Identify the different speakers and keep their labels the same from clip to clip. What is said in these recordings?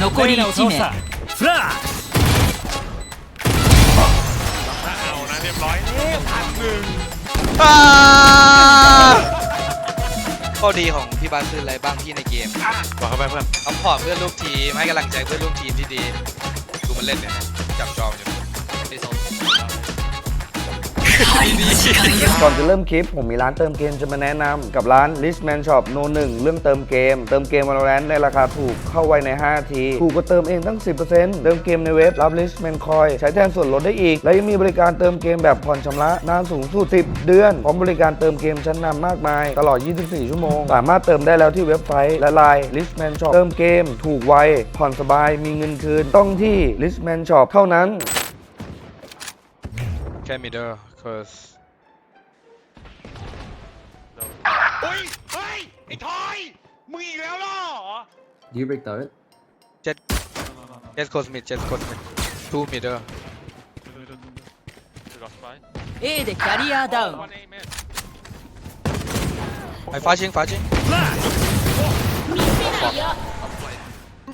Speaker 1: 残り1名
Speaker 2: フラッ
Speaker 3: ถ้าเอานะเรียบร้อยเอ๊ะพันหนึ่ง
Speaker 4: อ่าข้อดีของพี่บาสคืออะไรบ้างพี่ในเกม
Speaker 3: บอกเข้าไปเพื่อน
Speaker 4: ซัพพอร์ตเพื่อนร่วมทีมให้กำลังใจเพื่อนร่วมทีมที่ดีดูมันเล่นเนี่ยนะจับจองอยู่ไอ้สองดี
Speaker 5: ก่อนจะเริ่มคลิป ผมมีร้านเติมเกมจะมาแนะนำกับร้าน Richman Shop No 1เรื่องเติมเกม เติมเกม Valorant ในราคาถูกเข้าไวใน5นาที ถูกก็เติมเองตั้ง 10%เติมเกมในเว็บรับ Richman Coin ใช้แทนส่วนลดได้อีก และยังมีบริการเติมเกมแบบผ่อนชำระนานสูงสุด 10 เดือนพร้อมบริการเติมเกมชั้นนำมากมาย ตลอด 24 ชั่วโมง สามารถเติมได้แล้วที่เว็บไซต์และไลน์ Richman Shop เติมเกม ถูกไวผ่อนสบายมีเงินคืน ต้องที่ Richman Shop เท่านั้น
Speaker 4: แค่มิดเดิล cause
Speaker 3: เฮ้ยเฮ้ยไอ้ทอยมึงอีกแล้วเหรอ
Speaker 6: Do you break turret?
Speaker 4: jet jet close mid jet close mid two middle
Speaker 1: A でキャリアダウン
Speaker 4: I flashing flashing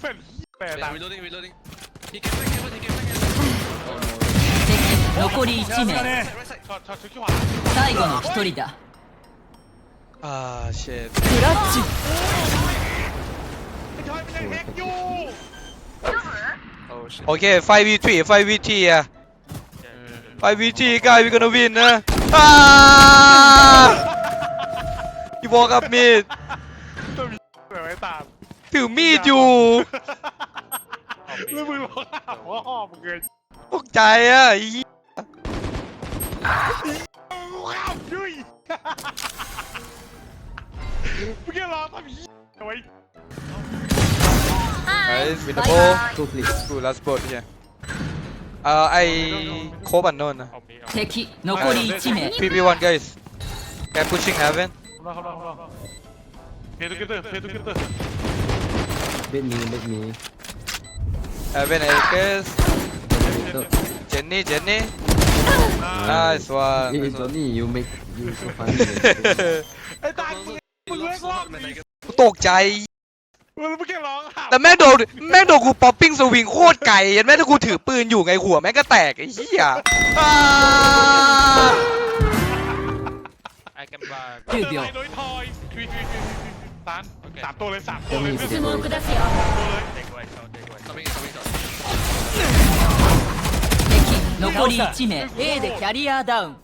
Speaker 3: แฟนแปลตาม
Speaker 1: 敵残り1名
Speaker 3: ช็อตช็อต ชุดขี้หวา
Speaker 1: 最後の1人だ
Speaker 4: อ่า shit
Speaker 1: クラッチ
Speaker 3: ไอ้ทอยมันยังแฮกอยู่
Speaker 4: โอเค 5v3 5v3 อ่ะ 5v3 guys we gonna win นะอ่า you walk up mid
Speaker 3: ตัวมีแบบไว้ตาม
Speaker 4: ถือมีดอยู่
Speaker 3: แล้วมึงร้องหาว่าพ่อมึงเกิน
Speaker 4: ตกใจอ่ะไอ้
Speaker 3: มึงแค่ร้องทำยี่เอาไว้
Speaker 4: Nice winnable
Speaker 6: Go please.
Speaker 4: Good last boat here เอ่อไอโคบันโนนนะ
Speaker 3: เอามีเอา
Speaker 1: 敵残り1名
Speaker 4: 3v1 guys can pushing heaven
Speaker 3: เข้ามาเข้ามาเข้ามาเพย์ทูเกเตอร์เพย์ทูเกเตอร์
Speaker 6: Bait me, bait me.
Speaker 4: heaven I guess
Speaker 6: So,
Speaker 4: Jenny Jenny Nice one
Speaker 6: hey, Johnny, you make you so funny.
Speaker 3: ไอ้ตายมึงมึงเลิกร้อง
Speaker 4: กูตกใจ
Speaker 3: มึงมึงแค่ร้องหา
Speaker 4: แต่แม่งโดนแม่งโดนกูป๊อปปิ้งสวิงโคตรไกลยันแม่งถ้ากูถือปืนอยู่ไงหัวแม่งก็แตกไอ้เหี้ยอ่า
Speaker 1: 10秒
Speaker 3: โดยทอยทวีทวีทวีสามสามตัวเลยสามตัวเลย
Speaker 6: Johnny,
Speaker 3: ตัว
Speaker 6: is
Speaker 3: เลย
Speaker 6: it
Speaker 1: 敵残り1名。A でキャリアダウン。い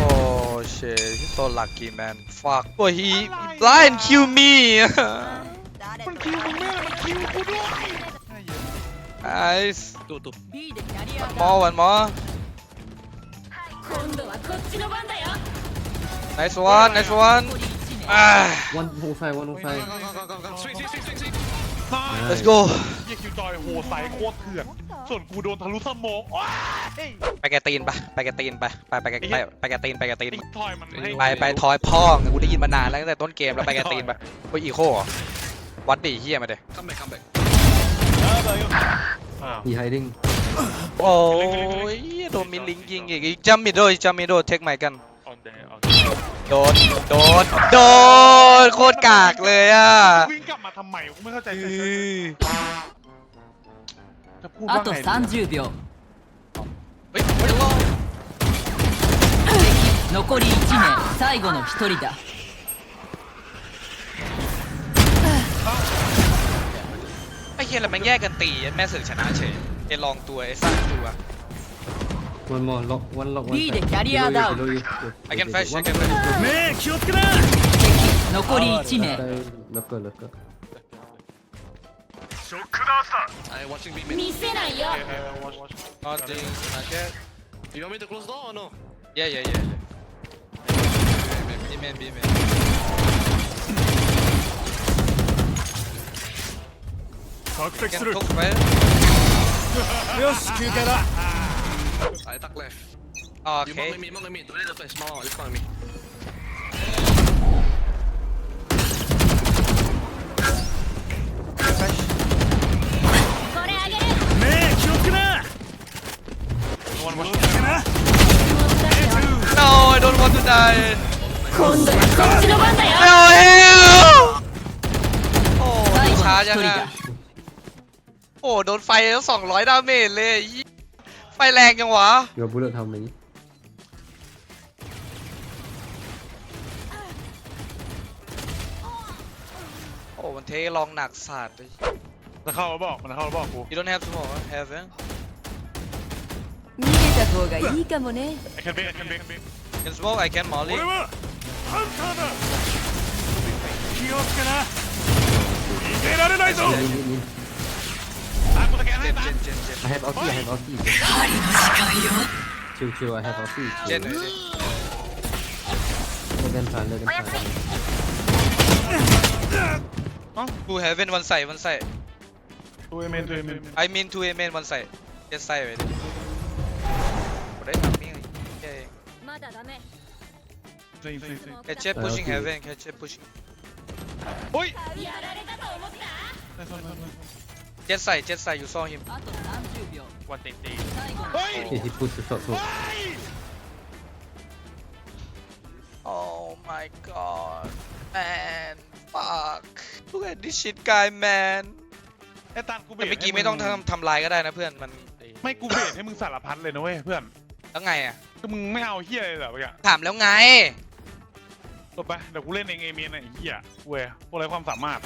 Speaker 3: おしー、คิวมึงไม่มันคิวกูด้วย
Speaker 4: nice
Speaker 1: B でキャリアダウン
Speaker 4: more one more
Speaker 1: 今度はこっちの番だよ
Speaker 4: nice one nice one
Speaker 1: 残り1名
Speaker 4: ah
Speaker 6: One whole five, one whole five.
Speaker 4: let's go
Speaker 3: เฮียคิวจอยโหใส่โคตรเถื่อนส่วนกูโดนทะลุสมองว้าย
Speaker 4: ไปแกตีนไปไปแกตีนไปไปไปแกไปไปแกตีนไปแกตีน
Speaker 3: ไอ้ทอยมันให้
Speaker 4: ไปไปทอยพ่อไงกูได้ยินมานานแล้วตั้งแต่ต้นเกมแล้วไปแกตีนไปเฮ้ยอีโคเหรอ วัดดิเฮียมาเด้
Speaker 3: อ้าว
Speaker 6: He hiding.
Speaker 4: โอ้ยโดนมินลิงยิงอีกจัมมิโดจัมมิโดเทคไมกัน
Speaker 3: ออนเดย์ออน
Speaker 4: โดนโดนโดนโคตรกากเลยอ่ะ
Speaker 3: วิ่งกลับมาทำไมกูไม่เข้าใจ
Speaker 4: อื
Speaker 3: เลย
Speaker 4: อ
Speaker 3: จะพูดว่า
Speaker 1: あと
Speaker 3: ไง
Speaker 1: 30秒
Speaker 4: เฮ้ยเฮ้ยรอ
Speaker 1: 残り1名最後の1人だ
Speaker 4: ไอ้เฮียแล้วมันแยกกันตีแม่เสือกชนะเฉยไอ้ลองตัวไอ้สร้างตัว
Speaker 6: One more lock, one lock, one
Speaker 1: B で
Speaker 6: side.
Speaker 1: キャリア
Speaker 6: Below
Speaker 1: ダ
Speaker 6: you,
Speaker 1: ウン
Speaker 6: below you.
Speaker 4: I can flash I
Speaker 6: One
Speaker 4: can flash
Speaker 2: 目気をつけな
Speaker 1: 敵残り1名
Speaker 6: side, locker, locker.
Speaker 1: 見せないよ
Speaker 3: เออ watch watch
Speaker 4: nothing market
Speaker 7: You want me to close door or no?
Speaker 4: yeah yeah yeah B man B man
Speaker 2: 着敵する Can
Speaker 4: talk well.
Speaker 2: よし球体だ
Speaker 7: I tuck left.
Speaker 4: Oh,
Speaker 7: You
Speaker 4: okay.
Speaker 7: mock with me, mock with me. Don't let the flash small, just mock with me.
Speaker 4: Flash.
Speaker 5: これあげ
Speaker 7: るねえ気をつけな
Speaker 3: One more. 気をつけな
Speaker 5: No,
Speaker 4: I don't want to
Speaker 5: die.
Speaker 1: 今度はこっちの番だよ
Speaker 4: Oh hell! Oh, はい charge. 一人だ โอ้โดนไฟแล้วสองร้อยดาเมจเลยไอ้เหี้ยไฟแรงจังวะ
Speaker 6: your bullet how many
Speaker 4: โอ้มันเทลองหนักสัตว์เลย
Speaker 3: มันเข้ามาบอกมันเข้ามาบอกกู
Speaker 4: You don't have smoke huh? have it
Speaker 1: 逃げた方がいいかもね
Speaker 3: ไอ้คันเบกไอ้คันเบก
Speaker 4: can smoke I can molly
Speaker 2: 俺はハンターだ気をつけな逃げられないぞ
Speaker 6: Need, need, need. I have ulti I have ulti chill chill I have ulti
Speaker 4: เจนหน่อยสิ
Speaker 6: let them try let them try
Speaker 4: อ๋อ two heaven one side one side
Speaker 3: ตัวเอเมนตัวเอเมน
Speaker 4: I mean two amen one side just side ไปดิกูได้ทำมิ่งเย้
Speaker 1: まだダメ
Speaker 3: ซิงซิงซิง
Speaker 4: catch it pushing heaven catch it pushing
Speaker 3: โอ้ย
Speaker 1: やられたと思った
Speaker 4: jet side jet side you saw him
Speaker 1: あと30秒
Speaker 2: วันติดตี
Speaker 1: 最後の
Speaker 3: เฮ้ย
Speaker 6: okay he pushed the shot so
Speaker 3: เฮ้ย
Speaker 4: oh my god man fuck look at this shit guy man
Speaker 3: ไอ้ตานกูเบ
Speaker 4: แต่
Speaker 3: ร
Speaker 4: เมื่อกี้ไม่ต้องทำทำลายก็ได้นะเพื่อนมัน
Speaker 3: ไม่กูเบรให้มึงสารพัดเลยนะเว้ยเพื่อน
Speaker 4: แล้วไงอ่ะ
Speaker 3: คือมึงไม่เอาเฮียเลยเหรอเมื่อกี้
Speaker 4: ถามแล้วไง
Speaker 3: จบไปเดี๋ยวกูเล่นเองเอเมนไอ้เฮียเว้ยพวกไรความสามารถ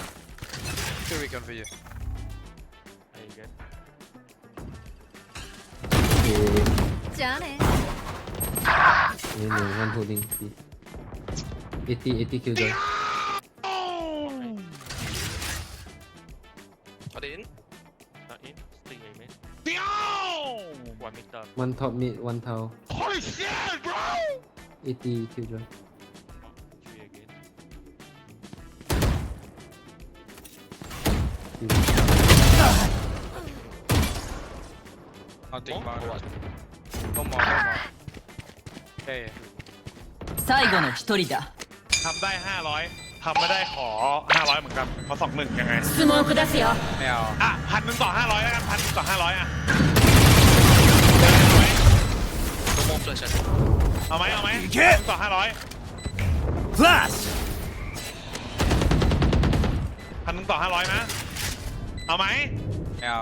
Speaker 4: Here we come for you
Speaker 1: 잘해.
Speaker 6: 얘는 원토딩 B kill 에티
Speaker 7: 킬전 Có đến
Speaker 2: Not in
Speaker 3: Sting này man
Speaker 2: One mid down
Speaker 6: one top mid one tower
Speaker 3: Holy shit, bro!
Speaker 6: 에티 킬전
Speaker 2: Three again
Speaker 4: เอาจริง
Speaker 7: Bomb
Speaker 4: มา
Speaker 7: or what?
Speaker 4: ต้องมองต้องมองเฮ้ย
Speaker 1: 最後の一人だ
Speaker 3: ทำได้ 500ทำไม่ได้ขอ 500 เหมือนกันขอสองหนึ่งยังไง
Speaker 1: スモーク出すよ
Speaker 4: ไม่เอา
Speaker 3: อ่ะพันหนึ่งต่อ500แล้วกันพันหนึ่งต่อ500อ่ะ
Speaker 7: No more flash. eh?
Speaker 3: เอาไหมเอาไหม
Speaker 2: いけ
Speaker 3: พันหนึ่งต่อ500
Speaker 2: Flash
Speaker 3: พันหนึ่งต่อ500นะ เอาไหม
Speaker 4: ไม่เอา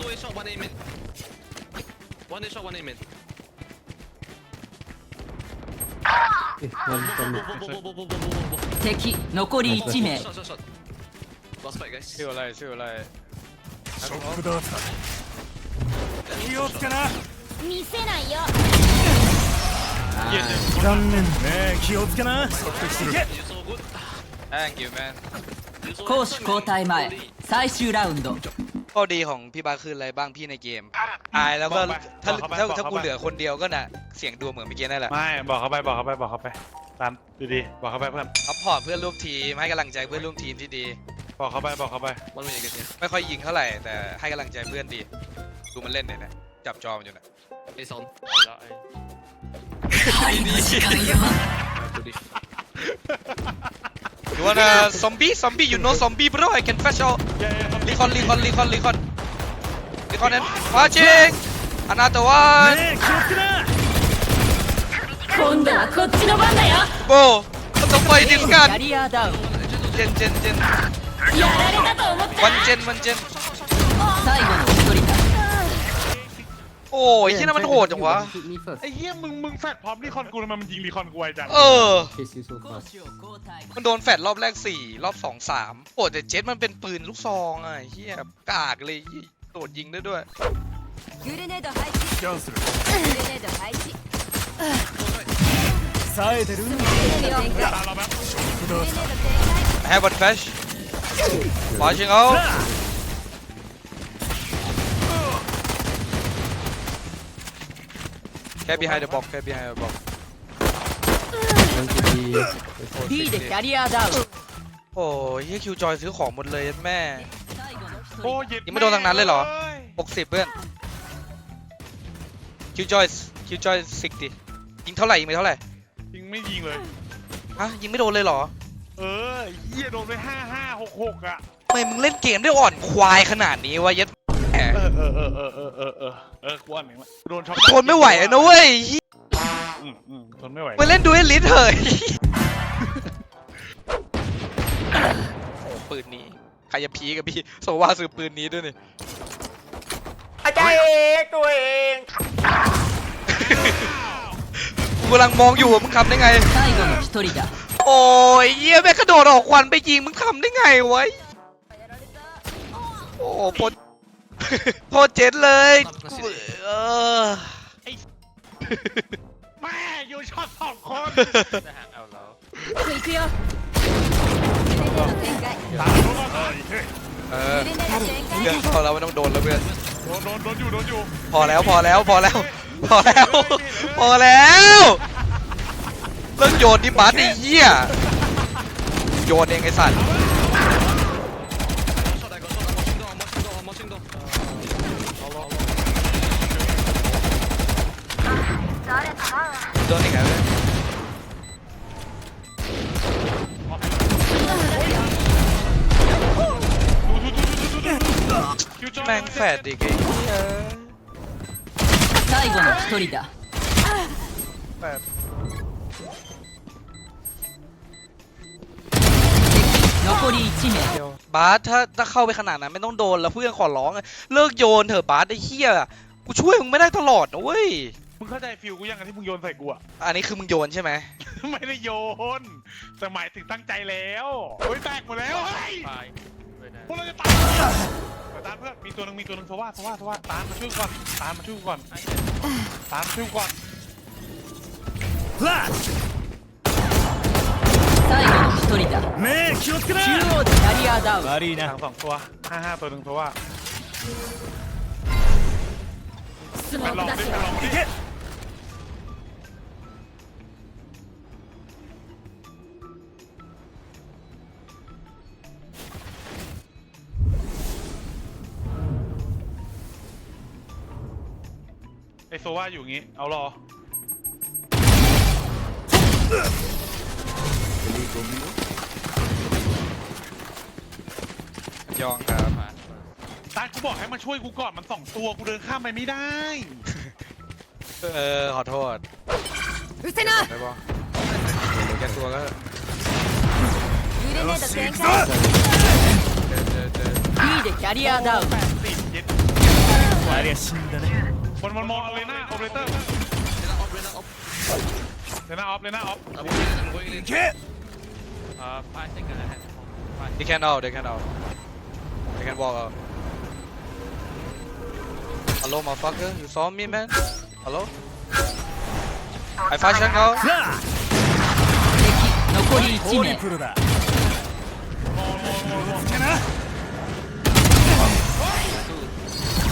Speaker 7: Two A shot, one A mid. One A shot, one A mid.
Speaker 6: Eh, one from mid.
Speaker 7: Bo, bo, bo, bo, bo, bo, bo, bo, bo.
Speaker 1: 敵残り1名
Speaker 7: Shot, shot, shot. Last fight, guys.
Speaker 4: 手を来手を来
Speaker 2: ショックダーツだ気をつけな
Speaker 1: 見せないよ
Speaker 2: 残念ねえ気をつけな測定する
Speaker 7: You so good.
Speaker 4: Thank you man.
Speaker 7: You so
Speaker 1: 攻守 handsome, 交代前 man. 最終ラウンド
Speaker 4: ข้อดีของพี่บาสคืออะไรบ้างพี่ในเกมอายแล้วก็ถ้าถ้าถ้ากูเหลือคนเดียวก็น่ะเสียงดวงเหมือนเมื่อกี้นั่นแหละ
Speaker 3: ไม่บอกเขาไปบอกเขาไปบอกเขาไปตามดีๆบอกเขาไปเพื่อน
Speaker 4: ซัพพอร์ตเพื่อนร่วมทีมให้กำลังใจเพื่อนร่วมทีมที่ดี
Speaker 3: บอกเขาไปบอกเขาไป
Speaker 7: One minute again, yeah.
Speaker 4: ไม่ค่อยยิงเท่าไหร่แต่ให้กำลังใจเพื่อนดีดูมันเล่นเนี่ยนะจับจอมนอยู่นะ
Speaker 7: It's on.
Speaker 4: ดูดิ You wanna zombie? Zombie, you know zombie bro? I can fetch out. Licon, Licon, Licon, Licon. Licon and watching. Another one. Bro, what the fuck is this gun? Gen,
Speaker 1: gen, gen. One gen, one gen.
Speaker 4: โอ้ยที่นั่นมันโหดจังวะ
Speaker 6: Hit me first
Speaker 3: ไอ้เหี้ยมึงมึงแฟดพร้อมรีคอนกูทำไมมันยิงรีคอนกูไวจัง
Speaker 4: เออ
Speaker 6: chase you so
Speaker 1: 攻
Speaker 6: fast
Speaker 1: 守を交代
Speaker 4: มันโดนแฟดรอบแรกสี่รอบสองสามโอ้แต่เจ็ตมันเป็นปืนลูกซองอ่ะเฮียกากเลยโดดยิงได้ด้วย
Speaker 1: グレネード配置
Speaker 2: キャンセル
Speaker 1: グレネード配置
Speaker 2: 冴えてる
Speaker 1: グレネード展開
Speaker 3: ตามเราแบบ
Speaker 1: グレネード展
Speaker 4: I have one flash watching out
Speaker 2: 気
Speaker 4: แค่ behind the box แค่ behind the box
Speaker 6: One CT.
Speaker 1: ー B でキャリアダウン
Speaker 4: โอ้ยเฮียคิวจอยซื้อของหมดเลยแม่
Speaker 1: 最後の一
Speaker 3: โอ้
Speaker 1: 人
Speaker 3: เย็ด
Speaker 4: ยังไม่โดนทางนั้นเลยเหรอ
Speaker 3: แม่
Speaker 4: 60 เพื่อนคิวจอยคิวจอยสิกดิยิงเท่าไหร่ยิงไปเท่าไหร่
Speaker 3: ยิงไม่ยิงเลย
Speaker 4: ฮะยิงไม่โดนเลยเหรอ
Speaker 3: เออเหี้ยโดนไปห้าห้าหกหกอ่ะ
Speaker 4: ทำไมมึงเล่นเกมได้อ่อนควายขนาดนี้วะเย็ดแหม
Speaker 3: เ ออเออเออเออเออเออเออเออกูอ่านเองละโดนช็อต
Speaker 4: ทนไม่ไหวอะนะเว้ยเหี้ย
Speaker 3: อืมอืมทนไม่ไหว
Speaker 4: มาเล่นดูเอลิสเถอะโอ้ปืนนี้ใครจะพีกับพี่โซว่าซื้อปืนนี้ด้วยนี่
Speaker 5: อาจารย์เอกตัวเอง
Speaker 4: กูกำลังมองอยู่ว่ามึงทำได้ไง
Speaker 1: 最後の一人だ
Speaker 4: โอ้ยเยี่ยแม่งกระโดดออกควันไปยิงมึงทำได้ไงวะโอ้โหโคตร โคตรเจ็ดเลยเออ
Speaker 3: แม่อยู่ช็อตสองคน
Speaker 1: 行くよ
Speaker 2: ตามรู้ว่าเออเฮ้ย
Speaker 4: เออเรื่องพอแล้วไม่ต้องโดนแล้วเพื่อน
Speaker 3: โดนโดนโดนอยู่โดนอยู่
Speaker 4: พอแล้วพอแล้วพอแล้ว พอแล้ว พอแล้วเลิกโยนดิบัสไอ้เหี้ยโยนเองไอ้สัตว์ โดนอีกแล้วเว้ย
Speaker 3: คิวจอย
Speaker 4: แม่งแฝดอีกไอ้เหี้ย
Speaker 1: 最後の一人だ
Speaker 4: แฝด
Speaker 1: 残り1名
Speaker 4: บาสถ้าถ้าเข้าไปขนาดนั้นไม่ต้องโดนแล้วเพื่อนขอร้องอะเลิกโยนเถอะบาสไอ้เหี้ยกูช่วยมึงไม่ได้ตลอดนะเว้ย
Speaker 3: มึงเข้าใจฟิลกูยังไงที่มึงโยนใส่กูอะ
Speaker 4: อันนี้คือมึงโยนใช่ไหม
Speaker 3: ไม่ได้โยนแต่หมายถึงตั้งใจแล้วโอ้ยแตกหมดแล้วเฮ้ยพวกเราจะตายไปตามเพื่อนมีตัวหนึงมีตัวหนึงโทว่าโทว่าโทว่าตามมาช่วยก่อนตามมาช่วยก่อนตามมาช่วยก่อน
Speaker 2: フラッシ
Speaker 1: 最後の一人だ
Speaker 2: ュ目気をつけな
Speaker 1: 中央でキャリアダウン
Speaker 2: 悪い
Speaker 3: ทา
Speaker 2: な
Speaker 3: งสองตัวห้าห้าตัวหนึ่งโทว่า
Speaker 1: スモ
Speaker 3: ไป
Speaker 1: ー
Speaker 3: ลอง
Speaker 1: ク
Speaker 3: ดิ
Speaker 1: 出
Speaker 3: ไป
Speaker 1: す
Speaker 3: ลองดิ โซว่าอยู่งี้ เอารอ
Speaker 4: ยองครับ
Speaker 3: ตากูบอกให้มาช่วยกูก่อนมันสองตัวกูเดินข้ามไปไม่ได้
Speaker 4: เออขอโทษ
Speaker 1: うせな
Speaker 4: ได้ปะเหลือแค่ตัวก็
Speaker 1: グレネード展開
Speaker 4: เจอเจอเจอ
Speaker 1: B でキャリアダウン
Speaker 3: แปดสิบเย็ด
Speaker 2: ありゃ死んだね
Speaker 3: บนบนมอเลน่าโอเปอเรเตอร์
Speaker 7: เลน่า
Speaker 3: ออฟเลน่าออฟ
Speaker 7: เลน่าออ
Speaker 2: ฟเล
Speaker 7: น่าออฟ
Speaker 4: They can out, they can out. They can walk out. Hello, motherfucker. You saw me, man? Hello? I fast rank
Speaker 2: out. さあ
Speaker 1: 敵残り1名
Speaker 2: プルだ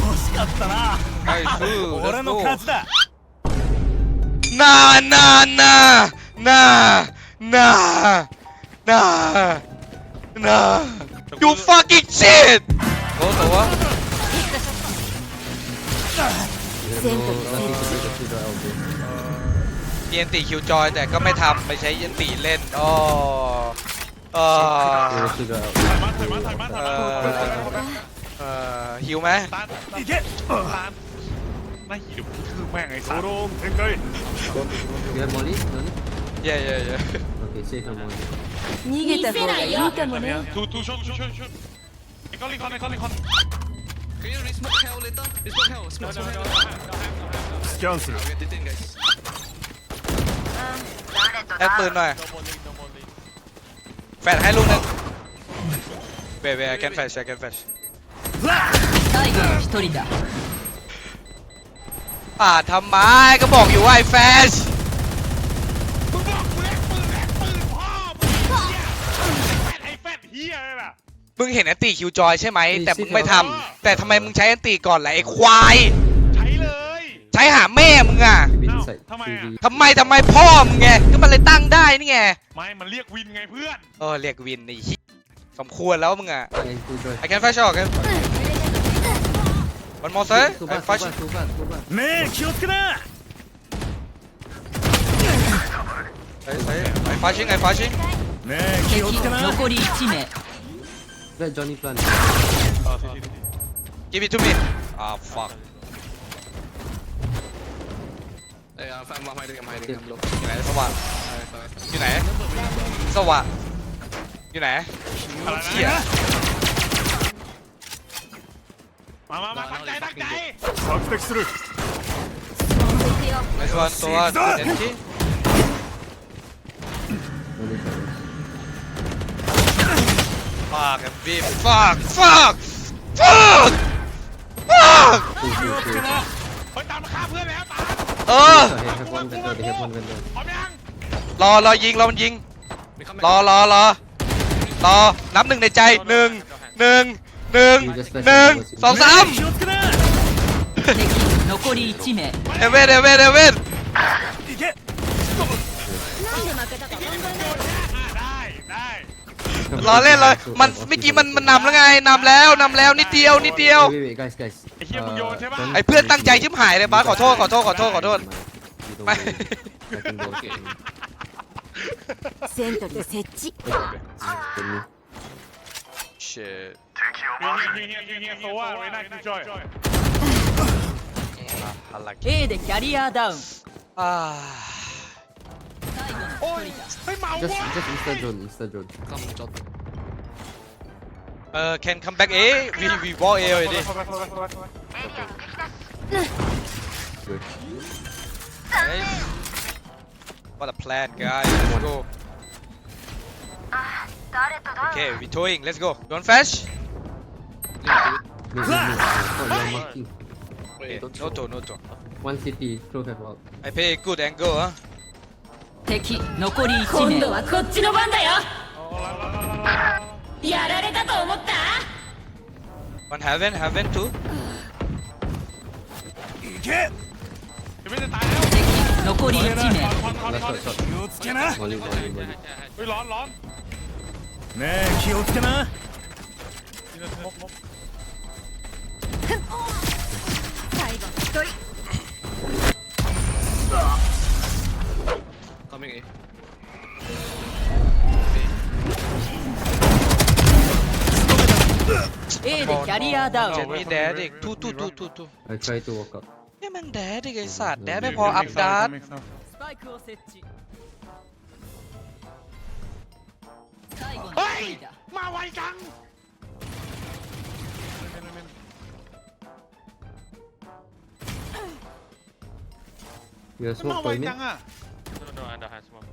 Speaker 2: もしかったな俺の勝ちだ
Speaker 4: なあなあなあなあなあな
Speaker 6: あなあ You fucking shit! どうぞわ
Speaker 4: เรียนตีคิวจอยแต่ก็ไม่ทำไปใช้เยันตีเล่นอ๋อเอ
Speaker 3: อ
Speaker 4: เออหิวไหม
Speaker 3: ตานน่าหิวคือแม่งไอ้
Speaker 2: ド
Speaker 3: สัตว์
Speaker 2: ローン展開
Speaker 6: You have molly? No need?
Speaker 4: เย่เย่เย่
Speaker 6: Okay, safe on molly.
Speaker 1: 逃げた方がいいかもね
Speaker 3: ทูทูชดชดชดไอ้ก้อนลิคอนไอ้ก้อนลิคอน
Speaker 7: Can you re-smoke hell later? Re-smoke hell. Smoke, smoke hell.
Speaker 2: スキャンする
Speaker 7: I'll get it in, guys.
Speaker 4: แอดปืนหน่อย แฟดให้ลูกหนึงเบเบแกนแฟชแกนแฟช
Speaker 1: 最後の一人だ
Speaker 4: อ่าทำไมก็บอกอยู่ว่าไอ้แฟช
Speaker 3: มึงบอกกูเล่นปืนเล่นปืนพ่อมึงเหี้ยแฟดไอ้แฟดเฮียเลยล่ะ
Speaker 4: มึงเห็นแอนตีคิวจอยใช่ไหมแต่มึงไม่ทำ
Speaker 3: เออ
Speaker 4: แต่ทำไมมึงใช้แอนตีก่อนล่ะไอ้ควาย
Speaker 3: ใช้เลย
Speaker 4: ใช้หาแม่มึงอะ
Speaker 6: Maybe
Speaker 3: อ้าว
Speaker 6: side.
Speaker 3: Come on,
Speaker 6: TV.
Speaker 4: ทำไมทำไมพ่อมึงไงก็มันเลยตั้งได้นี่ไง
Speaker 3: ไม่ มันเรียกวินไงเพื่อน
Speaker 4: เออเรียกวินไอ้เหี้ยสมควรแล้วมึงอะ
Speaker 6: And two joy.
Speaker 4: I can flash out okay one more sir
Speaker 6: Two
Speaker 4: I
Speaker 6: bad, two
Speaker 4: flash
Speaker 6: bad, two bad, two bad.
Speaker 2: 目気をつけな
Speaker 4: I I I flashing I flashing
Speaker 2: 目気をつけな
Speaker 1: 残り1名
Speaker 6: Let Johnny plant.
Speaker 3: เออทีทีที
Speaker 4: give it to me อ่า fuck
Speaker 7: Hey, I'm, I'm hiding, I'm hiding, I'm low.
Speaker 4: อยู่ไหนสว่าง
Speaker 7: Sorry, sorry.
Speaker 4: อยู่ไหนสว่างอยู่ไหน
Speaker 3: อะไร
Speaker 4: เหี้ย
Speaker 3: นะ มามามาตั้งใจตั้งใจ
Speaker 2: 索敵する
Speaker 4: Nice one ตัว empty
Speaker 6: Only side.
Speaker 4: fuck and beam fuck fuck fuck fuck
Speaker 6: Two, two, two.
Speaker 3: เฮ้ยตามมาฆ่าเพื่อนแล้วตาม
Speaker 4: เออ
Speaker 6: They have one vendor, they have one vendor.
Speaker 3: พร้อมยัง
Speaker 4: รอรอยิงรอมันยิง
Speaker 7: We come
Speaker 4: รอ
Speaker 7: back.
Speaker 4: รอรอรอนับหนึ่งในใจหนึ่งหนึ่ง หนึ่ง
Speaker 6: You just flash
Speaker 4: หนึ่ง
Speaker 6: and
Speaker 4: สองสาม
Speaker 2: 気をつけな
Speaker 1: 敵残り1名
Speaker 4: เอเวนเอเวนเอเวน
Speaker 2: いけ
Speaker 3: ได้ได้
Speaker 4: รอเล่นเลยมันเมื่อกี้มันมันนำแล้วไงนำแล้วนำแล้วนิดเดียวนิดเดียว
Speaker 6: Wait, wait, wait, guys, guys.
Speaker 3: ไอ้เหี้ยมึงโยนใช่ปะ
Speaker 6: don't-
Speaker 4: ไอ้เพื่อนตั้งใจชิบหายเลยบ้าสขอโทษขอโทษขอโทษขอโทษ
Speaker 6: You don't
Speaker 4: ไม่
Speaker 6: worry. I can go. Okay.
Speaker 1: セントリー設置
Speaker 6: Tell me.
Speaker 4: shit. Here, here, here for
Speaker 1: a
Speaker 3: while.
Speaker 6: Just just drone, drone.
Speaker 7: Come,
Speaker 4: uh, can come back eh, A. We we bought A already. What a plan, guys. Let's go. okay we towing let's go don't flash
Speaker 6: Mid, mid, mid. Oh, you're marking.
Speaker 7: Wait, don't
Speaker 4: no to no to
Speaker 6: One city, throw have out.
Speaker 4: I pay good angle ฮะ
Speaker 1: 敵残り1名今度はこっちの番だよやられたと思った
Speaker 4: one heaven heaven too
Speaker 2: いけ
Speaker 3: เดี๋ยวไม่จะตายแล้ว
Speaker 1: 敵残り1名
Speaker 3: คอนคอน
Speaker 6: Last
Speaker 3: คอน
Speaker 6: shot, shot.
Speaker 2: 気をつけな
Speaker 6: Volley, volley, volley.
Speaker 3: เฮ้ยร้อนร้อน
Speaker 2: 目気をつけな
Speaker 1: 最後の1人
Speaker 7: Coming A.
Speaker 1: เ A でキャリアダウ
Speaker 4: เจ็ด
Speaker 1: ン
Speaker 4: มีแดดอีกทูทูทูทูทู
Speaker 6: I try to walk up.
Speaker 4: นี่มันแดดอีกไอสัตว์แดดไม่พออัพดาร์
Speaker 1: スパイクを設置
Speaker 3: เฮ้ย
Speaker 1: 1人だ
Speaker 3: มาไวจัง
Speaker 6: You have
Speaker 3: มา
Speaker 6: smoke
Speaker 3: ไว
Speaker 6: for me?
Speaker 3: จังอะ
Speaker 7: No, no, under high smoke.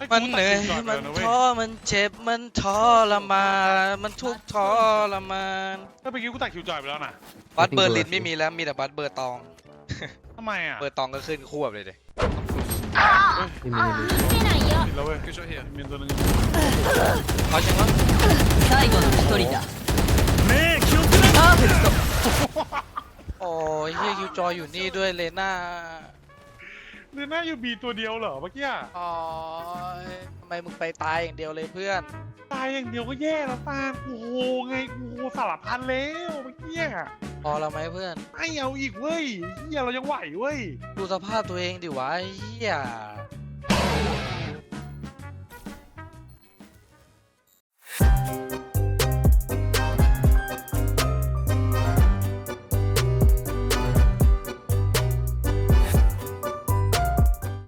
Speaker 3: ฮ้
Speaker 4: มัน
Speaker 3: กู
Speaker 4: เหนื่อย
Speaker 3: ตัดสิก่
Speaker 4: มัน
Speaker 3: ลยะเว้ย
Speaker 4: ท้อ มันเจ็บ มันทรมาน มันทุกข์ทรมาน
Speaker 3: ถ้าเมื่อกี้กูตัดคิวจอยไปแล้วนะ
Speaker 4: บัตเบอร์ลินไม่มีแล้ว มีแต่บัตเบอร์ตอง
Speaker 3: ทำไมอ่ะ
Speaker 4: เบอร์ตองก็ขึ้นควบเลยเด
Speaker 6: Give me, give me.
Speaker 3: ติดแล้วเว้ย
Speaker 7: Good shot here.
Speaker 3: มีตัวหนึง
Speaker 4: เขาใช่ไหม
Speaker 1: 最後の1人だ
Speaker 2: 目気をつけな
Speaker 1: パーフェクト
Speaker 4: โอ้ยเฮียคิวจอยอยู่นี่ด้วยเลน่า
Speaker 3: เดือนหน้าอยู่บีตัวเดียวเหรอเมื่อกี้อะ
Speaker 4: โอ้ยทำไมมึงไปตายอย่างเดียวเลยเพื่อน
Speaker 3: ตายอย่างเดียวก็แย่แล้วตากูโหไงกูโหสารพันแล้วเมื่อกี้อะ
Speaker 4: พอเราไหมเพื่อน
Speaker 3: ไอ้เอาอีกเว้ยเฮียเรายังไหวเว้ย
Speaker 4: ดูสภาพตัวเองดิวะไอ้เฮีย